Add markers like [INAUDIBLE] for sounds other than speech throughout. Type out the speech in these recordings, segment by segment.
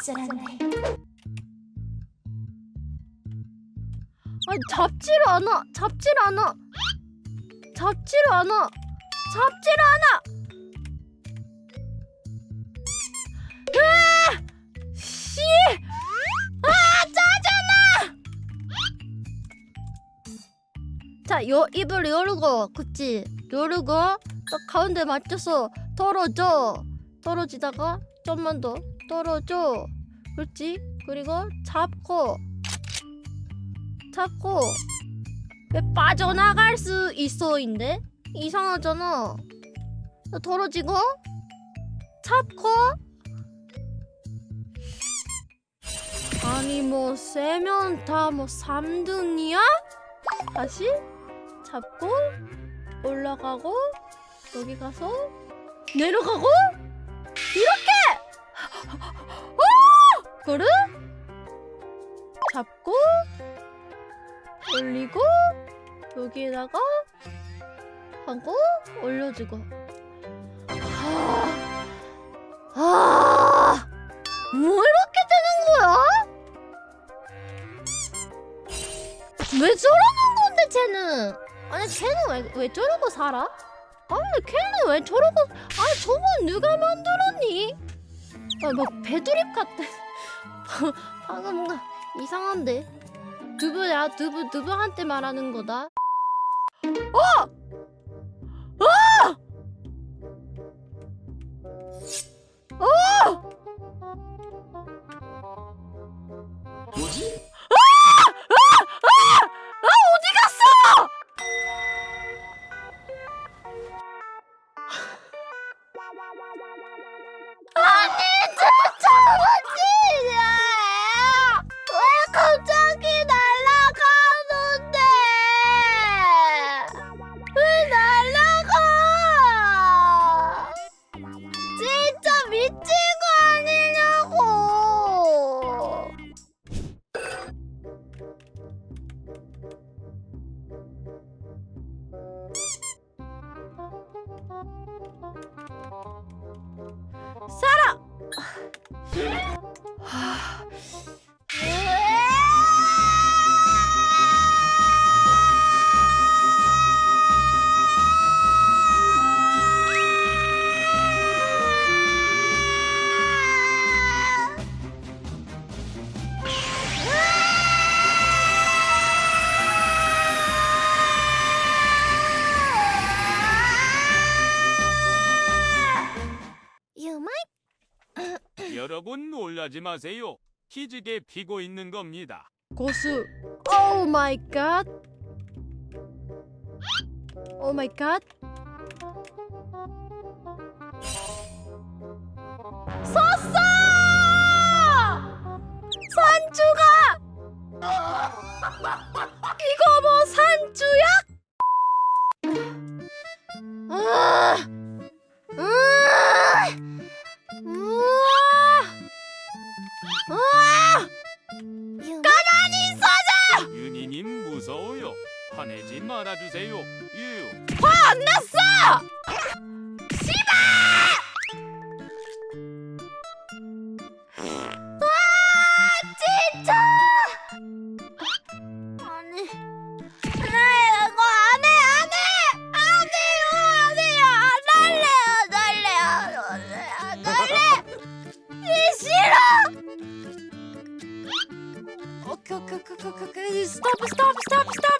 씁쓸한데. 아, 잡질 않아. 잡질 않아. 잡질 않아. 잡질 않아. 으아! 씨! 아, 짜잖아. 자, 요 입을 열고, 그치? 열고 딱 가운데 맞춰서 털어줘. 떨어지다가 좀만 더 떨어져. 그렇지? 그리고 잡고 잡고 왜 빠져나갈 수 있어인데? 이상하잖아. 떨어지고 잡고 아니 뭐 세면 다 뭐 3등이야? 다시 잡고 올라가고 여기 가서 내려가고 이렇게 오! 그래? 잡고 올리고 여기에다가 하고 올려주고 아, 아, 뭐 이렇게 되는 거야? 왜 저러는 건데 쟤는? 아니 쟤는 왜, 왜 저러고 살아? 아니 걔는 왜 저러고 아니 저건 누가 만들었니? 아뭐 배드립 같아 방금 [LAUGHS] 뭔가 이상한데? 두부야 두부 두부한테 말하는 거다 하... 여러분 놀라지 마세요. 기지개 피고 있는 겁니다. 고수 오 마이 갓. 오 마이 갓. 썼어! 화내지 말아주세요. 유. 화 안 났어! 씨발! 아 진짜! 아니 그래 이거 안해 안해 안해요 안해요 안 할래요 안 할래요 안 할래 안 할래 이 싫어 오케이 오케이 오케이 오케이 오케이 스톱 스톱 스톱 스톱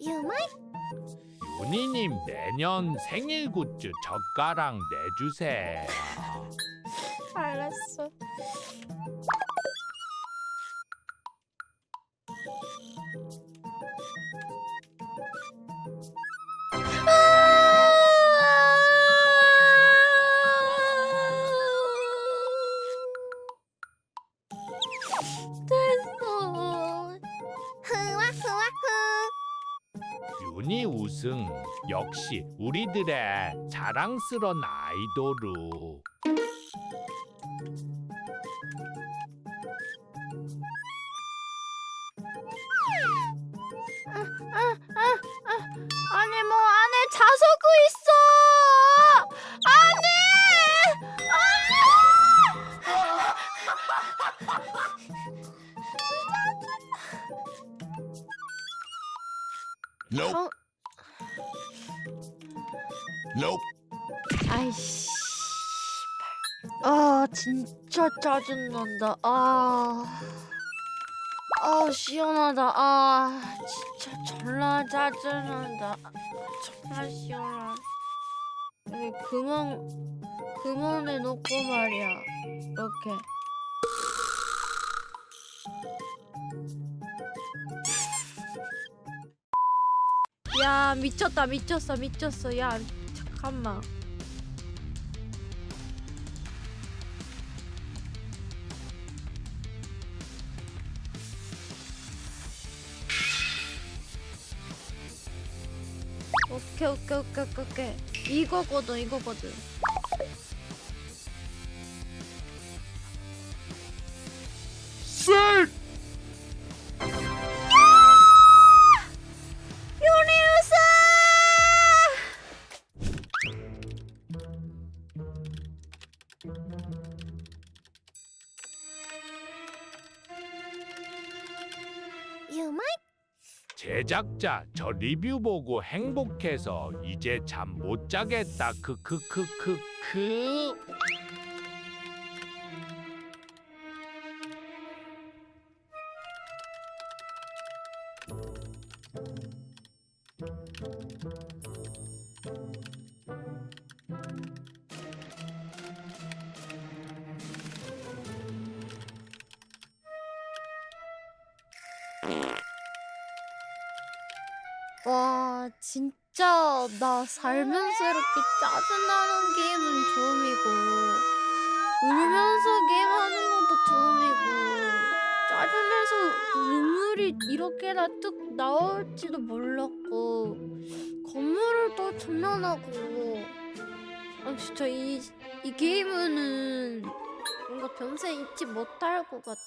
유마이 윤희님 내년 생일 굿즈 젓가락 내주세요. 알았어. 역시 우리들의 자랑스런 아이돌우 아니 뭐 안에 자석이 있어. 안돼. Nope. 어? 아 진짜 짜증난다. 아. 아 시원하다. 아 진짜 졸라 짜증난다. 졸라 시원하. 여기 그만 그만해 놓고 말이야. 이렇게. 야 미쳤다 미쳤어 미쳤어 야 잠깐만. 오케이 오케이 오케이 오케이 오케이 이거거든 이거거든 셋! 유리우스 유마 제작자 저 리뷰 보고 행복해서 이제 잠 못 자겠다. 크크크크크 와 진짜 나 살면서 이렇게 짜증나는 게임은 처음이고 울면서 게임하는 것도 처음이고 짜증내서 눈물이 이렇게나 뚝 나올지도 몰랐고 건물을 또 점령하고. 아 진짜 이, 이 게임은 뭔가 평생 잊지 못할 것 같아